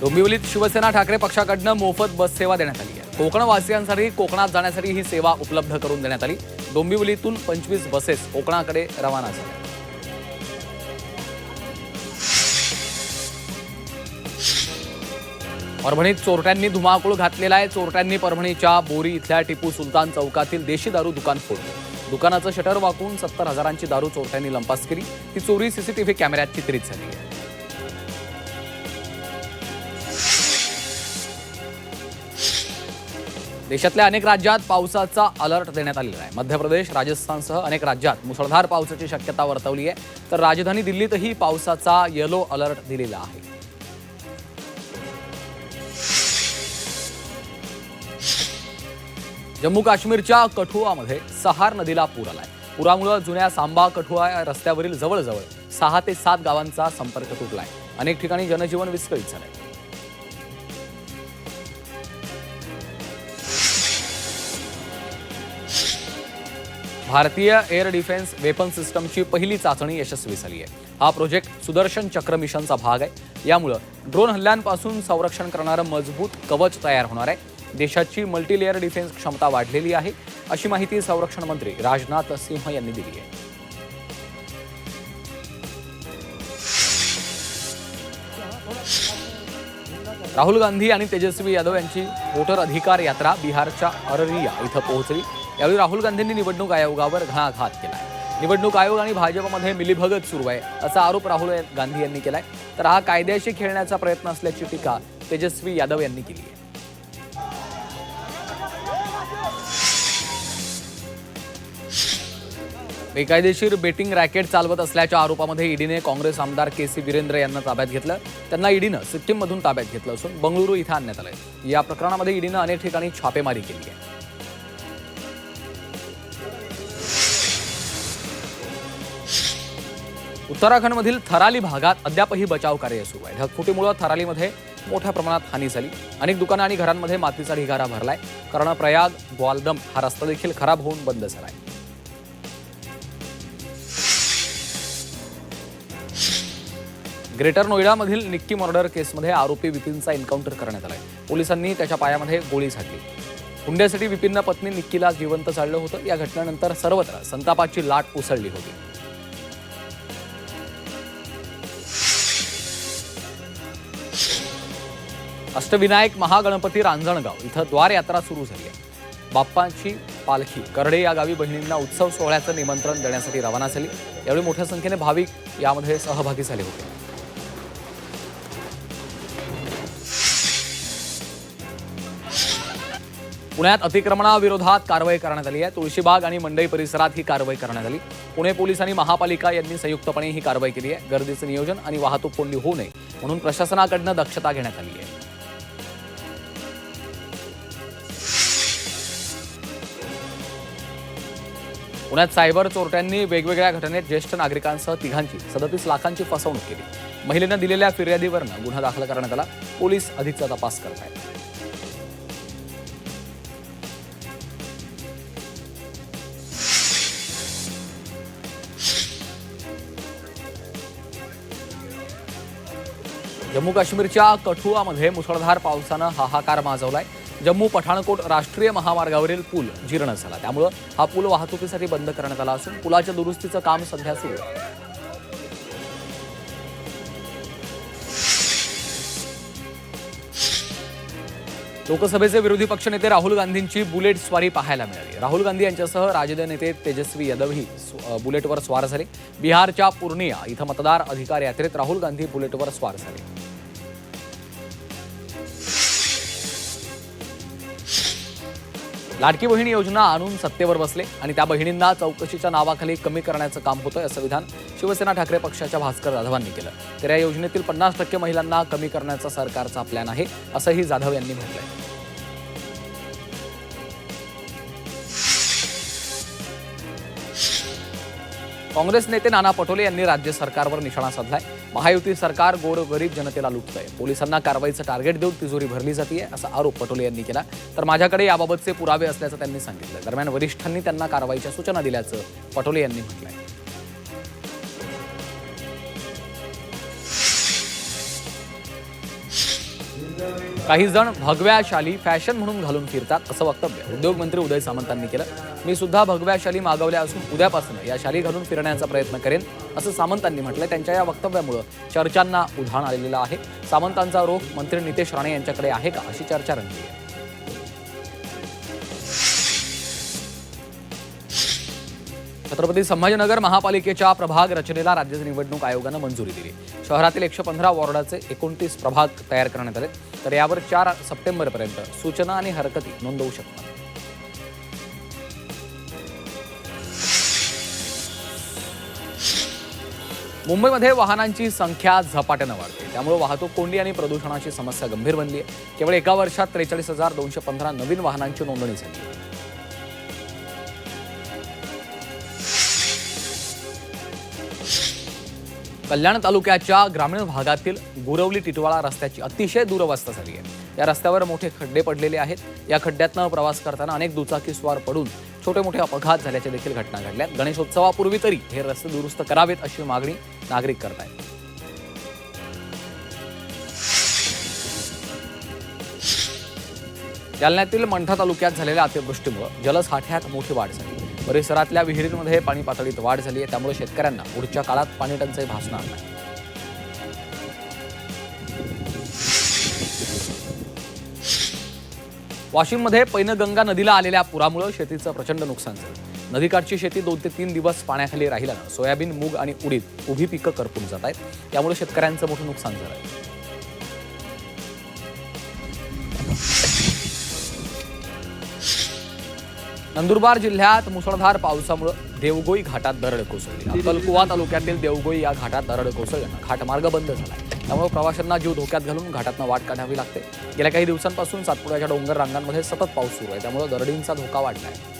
डोंबिवलीत शिवसेना ठाकरे पक्षाकडनं मोफत बस सेवा देण्यात आली आहे. कोकणवासियांसाठी कोकणात जाण्यासाठी ही सेवा उपलब्ध करून देण्यात आली. डोंबिवलीतून पंचवीस बसेस कोकणाकडे रवाना झाल्या. परभणीत चोरट्यांनी धुमाकूळ घातलेला आहे. चोरट्यांनी परभणीच्या बोरी इथल्या टिपू सुलतान चौकातील देशी दारू दुकान फोडलं. दुकानाचं शटर वाकून सत्तर हजारांची दारू चोरट्यांनी लंपास केली. ही चोरी सीसीटीव्ही कॅमेऱ्यात चित्रित झाली आहे. देशातल्या अनेक राज्यात पावसाचा अलर्ट देण्यात आलेला आहे. मध्य प्रदेश राजस्थानसह अनेक राज्यात मुसळधार पावसाची शक्यता वर्तवली आहे. तर राजधानी दिल्लीतही पावसाचा येलो अलर्ट दिलेला आहे. जम्मू काश्मीरच्या कठुआमध्ये सहार नदीला पूर आलाय. पुरामुळे जुन्या सांबा कठुआ या रस्त्यावरील जवळजवळ सहा ते सात गावांचा संपर्क तुटलाय. अनेक ठिकाणी जनजीवन विस्कळीत झालंय. भारतीय एअर डिफेन्स वेपन सिस्टमची पहिली चाचणी यशस्वी झाली आहे हा प्रोजेक्ट सुदर्शन चक्र मिशनचा भाग आहे. यामुळं ड्रोन हल्ल्यांपासून संरक्षण करणारं मजबूत कवच तयार होणार आहे. देशाची मल्टीलेअर डिफेन्स क्षमता वाढलेली आहे. अशी माहिती संरक्षण मंत्री राजनाथ सिंह यांनी दिली आहे. राहुल गांधी आणि तेजस्वी यादव यांची वोटर अधिकार यात्रा बिहारच्या अररिया इथं पोहोचली. यावेळी राहुल गांधींनी निवडणूक आयोगावर घणाघात केलाय. निवडणूक आयोग आणि भाजपमध्ये मिलीभगत सुरू आहे असा आरोप राहुल गांधी यांनी केलाय. तर हा कायद्याशी खेळण्याचा प्रयत्न असल्याची टीका तेजस्वी यादव यांनी केली आहे. बेकायदेशीर बेटिंग रॅकेट चालवत असल्याच्या आरोपामध्ये ईडीने काँग्रेस आमदार के सी वीरेंद्र यांना ताब्यात घेतलं. त्यांना ईडीनं सिक्कीममधून ताब्यात घेतलं असून बंगळुरू इथं आणण्यात आलंय. या प्रकरणामध्ये ईडीनं अनेक ठिकाणी छापेमारी केली आहे. उत्तराखंडमधील थराली भागात अद्यापही बचाव कार्य सुरू आहे ढगफुटीमुळे थरालीमध्ये मोठ्या प्रमाणात हानी झाली. अनेक दुकानं आणि घरांमध्ये मातीचा ढिगारा भरलाय. कर्णप्रयाग ग्वालदम हा रस्ता देखील खराब होऊन बंद झालाय. ग्रेटर नोएडामधील निक्की मर्डर केसमध्ये आरोपी विपिनचा एन्काउंटर करण्यात आलाय. पोलिसांनी त्याच्या पायामध्ये गोळी झाडली. हुंड्यासाठी विपिननं पत्नी निक्कीला जिवंत चाललं होतं. या घटनेनंतर सर्वत्र संतापाची लाट उसळली होती. अष्टविनायक महागणपती रांजणगाव इथं द्वार यात्रा सुरू झाली आहे. बाप्पांची पालखी करडे या गावी बहिणींना उत्सव सोहळ्याचं निमंत्रण देण्यासाठी रवाना झाली. यावेळी मोठ्या संख्येने भाविक यामध्ये सहभागी झाले होते. पुण्यात अतिक्रमणाविरोधात कारवाई करण्यात आली आहे. तुळशीबाग आणि मंडई परिसरात ही कारवाई करण्यात आली. पुणे पोलीस आणि महापालिका यांनी संयुक्तपणे ही कारवाई केली आहे. गर्दीचं नियोजन आणि वाहतूक कोंडी होऊ नये म्हणून प्रशासनाकडनं दक्षता घेण्यात आली आहे. पुण्यात सायबर चोरट्यांनी वेगवेगळ्या घटनेत ज्येष्ठ नागरिकांसह तिघांची सदतीस लाखांची फसवणूक केली. महिलेनं दिलेल्या फिर्यादीवरनं गुन्हा दाखल करण्यात आला. पोलीस अधिकचा तपास करत आहेत. जम्मू काश्मीरच्या कठुआमध्ये मुसळधार पावसानं हाहाकार माजवलाय. जम्मू पठाणकोट राष्ट्रीय महामार्गावरील पूल जीर्ण झाला. त्यामुळं हा पूल वाहतुकीसाठी बंद करण्यात आला असून पुलाच्या दुरुस्तीचं काम सध्या सुरू आहे. लोकसभेचे विरोधी पक्षनेते राहुल गांधींची बुलेट स्वारी पाहायला मिळाली. राहुल गांधी यांच्यासह राजद नेते तेजस्वी यादवही बुलेटवर स्वार झाले. बिहारच्या पूर्णिया इथं मतदार अधिकार यात्रेत राहुल गांधी बुलेटवर स्वार झाले. लाडकी बहीण योजना आणून सत्तेवर बसले आणि त्या बहिणींना चौकशीच्या नावाखाली कमी करण्याचं काम होतं असं विधान शिवसेना ठाकरे पक्षाच्या भास्कर जाधवांनी केलं. तर या योजनेतील पन्नास टक्के महिलांना कमी करण्याचा सरकारचा प्लॅन आहे असंही जाधव यांनी म्हटलंय. काँग्रेस नेते नाना पटोले यांनी राज्य सरकारवर निशाणा साधलाय. महायुती सरकार गोरगरीब जनतेला लुटतंय. पोलिसांना कारवाईचं टार्गेट देऊन तिजोरी भरली जाते असा आरोप पटोले यांनी केला. तर माझ्याकडे याबाबतचे पुरावे असल्याचं त्यांनी सांगितलं. दरम्यान वरिष्ठांनी त्यांना कारवाईच्या सूचना दिल्याचं पटोले यांनी म्हटलंय. काही जण भगव्या शाली फॅशन म्हणून घालून फिरतात असं वक्तव्य उद्योगमंत्री उदय सामंतांनी केलं. मी सुद्धा भगव्या शाली मागवल्या असून उद्यापासून या शाली घालून फिरण्याचा प्रयत्न करेन असं सामंतांनी म्हटलंय. त्यांच्या या वक्तव्यामुळं चर्चांना उधाण आलेलं आहे. सामंतांचा रोख मंत्री नितेश राणे यांच्याकडे आहे का? अशी चर्चा रंगली आहे. छत्रपती संभाजीनगर महापालिकेच्या प्रभाग रचनेला राज्य निवडणूक आयोगानं मंजुरी दिली. शहरातील एकशे पंधरा वॉर्डाचे एकोणतीस प्रभाग तयार करण्यात आले तर यावर चार सप्टेंबरपर्यंत सूचना आणि हरकती नोंदवू शकतात. मुंबईमध्ये वाहनांची संख्या झपाट्यानं वाढते. त्यामुळे वाहतूक कोंडी आणि प्रदूषणाची समस्या गंभीर बनली आहे केवळ एका वर्षात त्रेचाळीस हजार दोनशे पंधरा नवीन वाहनांची नोंदणी झाली. कल्याण तालुक्याच्या ग्रामीण भागातील गुरवली टिटवाळा रस्त्याची अतिशय दुरवस्था झाली आहे. या रस्त्यावर मोठे खड्डे पडलेले आहेत. या खड्ड्यातनं प्रवास करताना अनेक दुचाकी स्वार पडून छोटे मोठे अपघात झाल्याच्या देखील घटना घडल्या गणेशोत्सवापूर्वी तरी हे रस्ते दुरुस्त करावेत अशी मागणी नागरिक करत आहेत. जालन्यातील मंठा तालुक्यात झालेल्या अतिवृष्टीमुळे जलसाठ्यात मोठी वाढ झाली. परिसरातल्या विहिरींमध्ये पाणी पातळीत वाढ झाली आहे. त्यामुळे शेतकऱ्यांना पुढच्या काळात पाणी टंचाई भासणार नाही. वाशिममध्ये पैनगंगा नदीला आलेल्या पुरामुळे शेतीचं प्रचंड नुकसान झालं. नदीकाठची शेती दोन ते तीन दिवस पाण्याखाली राहिल्यानं सोयाबीन मूग आणि उडीद उभी पिकं करपून जात आहेत. त्यामुळे शेतकऱ्यांचं मोठं नुकसान झालं नंदुरबार जिल्ह्यात मुसळधार पावसामुळे देवगोई घाटात दरड कोसळली. अक्कलकुवा तालुक्यातील देवगोई या घाटात दरड कोसळल्यानं घाटमार्ग बंद झाला. त्यामुळे प्रवाशांना जीव धोक्यात घालून घाटातनं वाट काढावी लागते. गेल्या काही दिवसांपासून सातपुड्याच्या डोंगर रांगांमध्ये सतत पाऊस सुरू आहे. त्यामुळे दरडींचा धोका वाढला आहे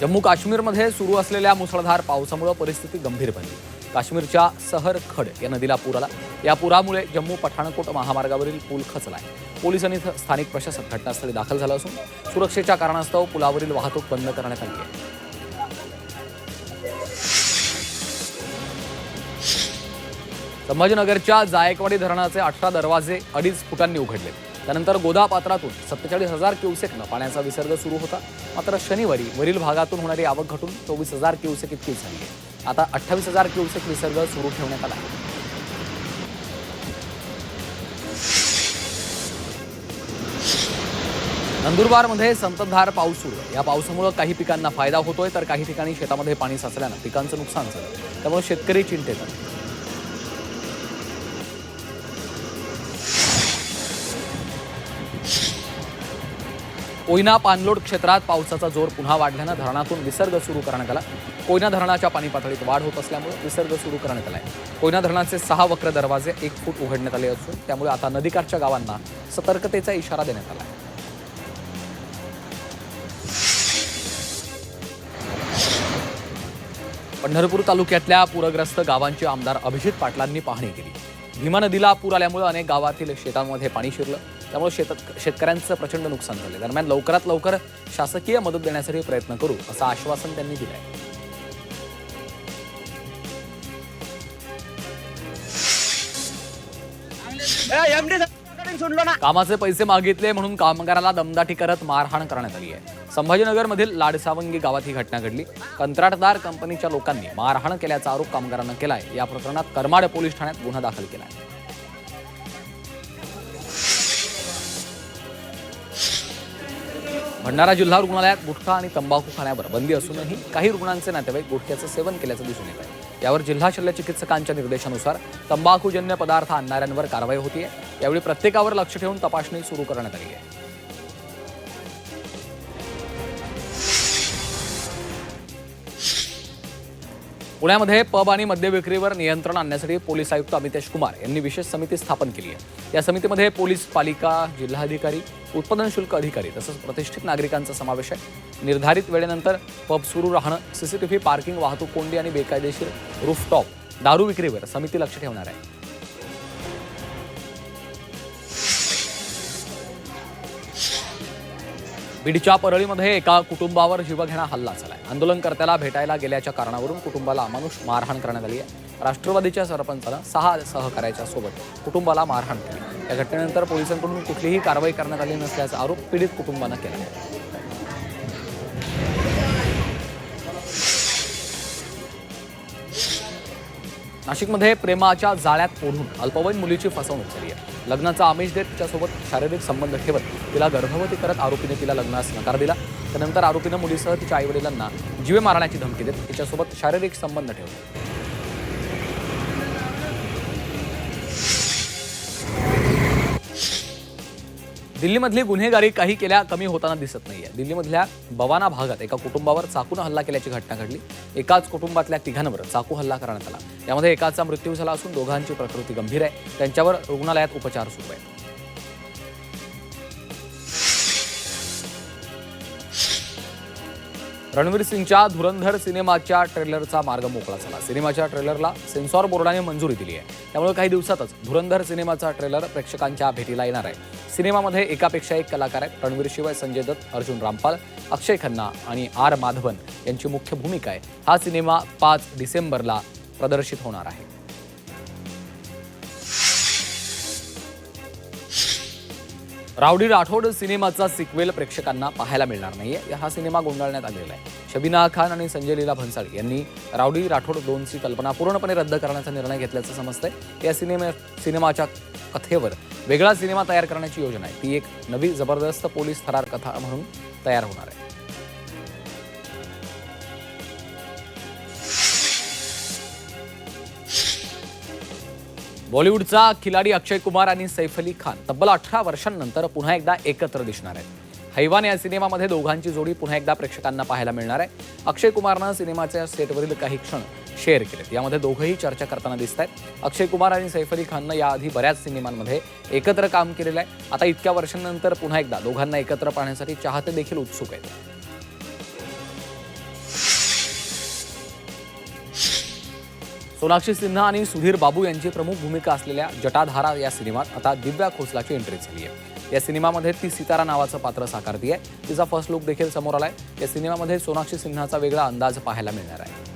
जम्मू काश्मीरमध्ये सुरू असलेल्या मुसळधार पावसामुळे परिस्थिती गंभीर बनली. काश्मीरच्या सहर खड या नदीला पूर आला. या पुरामुळे जम्मू पठाणकोट महामार्गावरील पूल खचलाय. पोलिसांनी स्थानिक प्रशासक घटनास्थळी दाखल झालं असून सुरक्षेच्या कारणास्तव पुलावरील वाहतूक बंद करण्यात आली आहे. संभाजीनगरच्या जायकवाडी धरणाचे अठरा दरवाजे अडीच फुटांनी उघडले त्यानंतर गोदापात्रातून सत्तेचाळीस हजार क्युसेकनं पाण्याचा विसर्ग सुरू होता. मात्र शनिवारी वरील भागातून होणारी आवक घटून चोवीस हजार क्युसेक इतकी झाली आहे. आता अठ्ठावीस हजार क्युसेक विसर्ग सुरू ठेवण्यात आला आहे. नंदुरबारमध्ये संततधार पाऊस सुरू आहे. या पावसामुळे काही पिकांना फायदा होतोय तर काही ठिकाणी शेतामध्ये पाणी साचल्यानं पिकांचं नुकसान झालं. त्यामुळे शेतकरी चिंतेत आहेत. कोयना पाणलोट क्षेत्रात पावसाचा जोर पुन्हा वाढल्यानं धरणातून विसर्ग सुरू करण्यात आला. कोयना धरणाच्या पाणी पातळीत वाढ होत असल्यामुळे विसर्ग सुरू करण्यात आलाय. कोयना धरणाचे सहा वक्र दरवाजे एक फूट उघडण्यात आले असून त्यामुळे आता नदीकाठच्या गावांना सतर्कतेचा इशारा देण्यात आला आहे पंढरपूर तालुक्यातल्या पूरग्रस्त गावांची आमदार अभिजित पाटलांनी पाहणी केली. भीमा नदीला पूर आल्यामुळे अनेक गावातील शेतांमध्ये पाणी शिरलं. त्यामुळे शेत शेतकऱ्यांचं प्रचंड नुकसान झालं. दरम्यान लवकरात लवकर शासकीय मदत देण्यासाठी प्रयत्न करू असं आश्वासन त्यांनी दिलं आहे ना. कामाचे पैसे मागितले म्हणून कामगाराला दमदाटी करत मारहाण करण्यात आली आहे. संभाजीनगरमधील लाडसावंगी गावात ही घटना घडली. कंत्राटदार कंपनीच्या लोकांनी मारहाण केल्याचा आरोप कामगारांना केलाय. या प्रकरणात करमाड पोलीस ठाण्यात गुन्हा दाखल केलाय. भंडारा जिल्हा रुग्णालयात गुटखा आणि तंबाखू खाण्यावर बंदी असूनही काही रुग्णांचे नातेवाईक गुटख्याचं सेवन केल्याचं दिसून येत आहे. यावर जिल्हा शल्य चिकित्सकांच्या निर्देशानुसार तंबाखूजन्य पदार्थ आणणाऱ्यांवर कारवाई होतीये. यावेळी प्रत्येकावर लक्ष ठेवून तपासणी सुरू करण्यात आली आहे. पुण्यामध्ये पब आणि मद्य विक्रीवर नियंत्रण आणण्यासाठी पोलीस आयुक्त अमितेश कुमार यांनी विशेष समिती स्थापन केली आहे. या समितीमध्ये पोलीस पालिका जिल्हाधिकारी उत्पादन शुल्क अधिकारी तसंच प्रतिष्ठित नागरिकांचा समावेश आहे. निर्धारित वेळेनंतर पब सुरू राहणं सीसीटीव्ही पार्किंग वाहतूक कोंडी आणि बेकायदेशीर रूफटॉप दारू विक्रीवर समिती लक्ष ठेवणार आहे. बीडच्या परळीमध्ये एका कुटुंबावर जीवघेणा हल्ला झालाय. आंदोलनकर्त्याला भेटायला गेल्याच्या कारणावरून कुटुंबाला अमानुष मारहाण करण्यात आली आहे. राष्ट्रवादीच्या सरपंचानं सहा सहकार्याच्या सोबत कुटुंबाला मारहाण केली. या घटनेनंतर पोलिसांकडून कुठलीही कारवाई करण्यात आली नसल्याचा आरोप पीडित कुटुंबानं केला आहे. नाशिकमध्ये प्रेमाच्या जाळ्यात ओढून अल्पवयीन मुलीची फसवणूक झाली आहे. लग्नाचा आमिष देत तिच्यासोबत शारीरिक संबंध ठेवत तिला गर्भवती करत आरोपीने तिला लग्नास नकार दिला. त्यानंतर आरोपीनं मुलीसह तिच्या आईवडिलांना जीवे मारण्याची धमकी देत तिच्यासोबत शारीरिक संबंध ठेवले. दिल्लीमधली गुन्हेगारी काही केल्या कमी होताना दिसत नाहीये. दिल्लीमधल्या बवाना भागात एका कुटुंबावर चाकून हल्ला केल्याची घटना घडली. एकाच कुटुंबातल्या तिघांवर चाकू हल्ला करण्यात आला. यामध्ये एकाचा मृत्यू झाला असून दोघांची प्रकृती गंभीर आहे. त्यांच्यावर रुग्णालयात उपचार सुरू आहे रणवीर सिंगच्या धुरंधर सिनेमाच्या ट्रेलरचा मार्ग मोकळा झाला. सिनेमाच्या ट्रेलरला सेन्सॉर बोर्डाने मंजुरी दिली आहे. त्यामुळे काही दिवसातच धुरंधर सिनेमाचा ट्रेलर प्रेक्षकांच्या भेटीला येणार आहे. सिनेमामध्ये एकापेक्षा एक कलाकार आहेत. रणवीर शिवाय संजय दत्त अर्जुन रामपाल अक्षय खन्ना आणि आर माधवन यांची मुख्य भूमिका आहे. हा सिनेमा पाच डिसेंबरला प्रदर्शित होणार आहे. रावडी राठोड सिनेमाचा सिक्वेल प्रेक्षकांना पाहायला मिळणार नाहीये. हा सिनेमा गोंधळण्यात आलेला आहे. शबीना खान आणि संजय लीला भन्साळी यांनी रावडी राठोड दोनची कल्पना पूर्णपणे रद्द करण्याचा निर्णय घेतल्याचं समजतंय. या सिनेमा सिनेमाच्या कथेवर वेगळा सिनेमा तयार करण्याची योजना आहे. ती एक नवी जबरदस्त पोलीस थरार कथा म्हणून तयार होणार आहे. बॉलिवूडचा खिलाडी अक्षय कुमार आणि सैफ अली खान तब्बल अठरा वर्षांनंतर पुन्हा एकदा एकत्र दिसणार आहेत. हैवान या सिनेमामध्ये दोघांची जोडी पुन्हा एकदा प्रेक्षकांना पाहायला मिळणार आहे. अक्षय कुमारनं सिनेमाच्या सेटवरील काही क्षण शेअर केलेत. यामध्ये दोघंही चर्चा करताना दिसत आहेत अक्षय कुमार आणि सैफ अली खाननं याआधी बऱ्याच सिनेमांमध्ये एकत्र काम केलेलं आहे. आता इतक्या वर्षांनंतर पुन्हा एकदा दोघांना एकत्र पाहण्यासाठी चाहते देखील उत्सुक आहेत. सोनाक्षी सिन्हा आणि सुधीर बाबू यांची प्रमुख भूमिका असलेल्या जटाधारा या सिनेमात आता दिव्या खोसलाची एंट्री झाली आहे. या सिनेमामध्ये ती सितारा नावाचं पात्र साकारती आहे तिचा फर्स्ट लुक देखील समोर आलाय. या सिनेमामध्ये सोनाक्षी सिन्हाचा वेगळा अंदाज पाहायला मिळणार आहे.